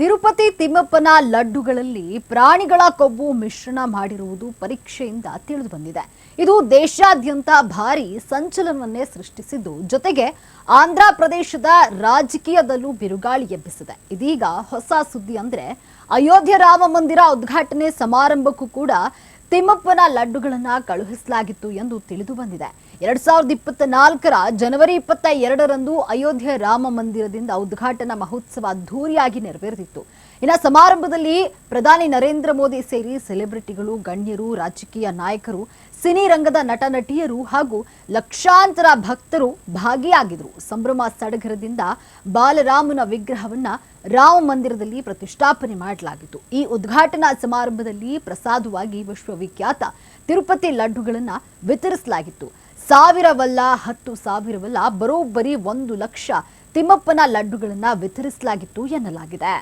ತಿರುಪತಿ ತಿಮ್ಮಪ್ಪನ ಲಡ್ಡುಗಳಲ್ಲಿ ಪ್ರಾಣಿಗಳ ಕೊಬ್ಬು ಮಿಶ್ರಣ ಮಾಡಿರುವುದು ಪರೀಕ್ಷೆಯಿಂದ ತಿಳಿದು ಬಂದಿದೆ. ಇದು ದೇಶಾದ್ಯಂತ ಭಾರಿ ಸಂಚಲನವನ್ನೇ ಸೃಷ್ಟಿಸಿದ್ದು. ಜೊತೆಗೆ ಆಂಧ್ರ ಪ್ರದೇಶದ ರಾಜಕೀಯದಲ್ಲೂ ಬಿರುಗಾಳಿ ಎಬ್ಬಿಸಿದೆ. ಇದೀಗ ಹೊಸ ಸುದ್ದಿ ಅಂದ್ರೆ ಅಯೋಧ್ಯೆ ರಾಮ ಮಂದಿರ ಉದ್ಘಾಟನೆ ಸಮಾರಂಭಕ್ಕೂ ಕೂಡ ತಿಮ್ಮಪ್ಪನ ಲಡ್ಡುಗಳನ್ನು ಕಳುಹಿಸಲಾಗಿತ್ತು ಎಂದು ತಿಳಿದು ಬಂದಿದೆ. ಎರಡ್ ಸಾವಿರದ ಇಪ್ಪತ್ತ ನಾಲ್ಕರ ಜನವರಿ ಇಪ್ಪತ್ತ ಎರಡರಂದು ಅಯೋಧ್ಯೆ ರಾಮ ಮಂದಿರದಿಂದ ಉದ್ಘಾಟನಾ ಮಹೋತ್ಸವ ಅದ್ಧೂರಿಯಾಗಿ ನೆರವೇರಿದಿತ್ತು. ಇನ್ನು ಸಮಾರಂಭದಲ್ಲಿ ಪ್ರಧಾನಿ ನರೇಂದ್ರ ಮೋದಿ ಸೇರಿ ಸೆಲೆಬ್ರಿಟಿಗಳು, ಗಣ್ಯರು, ರಾಜಕೀಯ ನಾಯಕರು, ಸಿನಿ ರಂಗದ ನಟ ನಟಿಯರು ಹಾಗೂ ಲಕ್ಷಾಂತರ ಭಕ್ತರು ಭಾಗಿಯಾಗಿದ್ರು. ಸಂಭ್ರಮ ಸಡಗರದಿಂದ ಬಾಲರಾಮನ ವಿಗ್ರಹವನ್ನ ರಾಮ ಮಂದಿರದಲ್ಲಿ ಪ್ರತಿಷ್ಠಾಪನೆ ಮಾಡಲಾಗಿತ್ತು. ಈ ಉದ್ಘಾಟನಾ ಸಮಾರಂಭದಲ್ಲಿ ಪ್ರಸಾದವಾಗಿ ವಿಶ್ವವಿಖ್ಯಾತ ತಿರುಪತಿ ಲಡ್ಡುಗಳನ್ನು ವಿತರಿಸಲಾಗಿತ್ತು. ಸಾವಿರವಲ್ಲ ಹತ್ತು ಸಾವಿರವಲ್ಲ ಬರೋಬ್ಬರಿ ಒಂದು ಲಕ್ಷ ತಿಮ್ಮಪ್ಪನ ಲಡ್ಡುಗಳನ್ನು ವಿತರಿಸಲಾಗಿತ್ತು ಎನ್ನಲಾಗಿದೆ.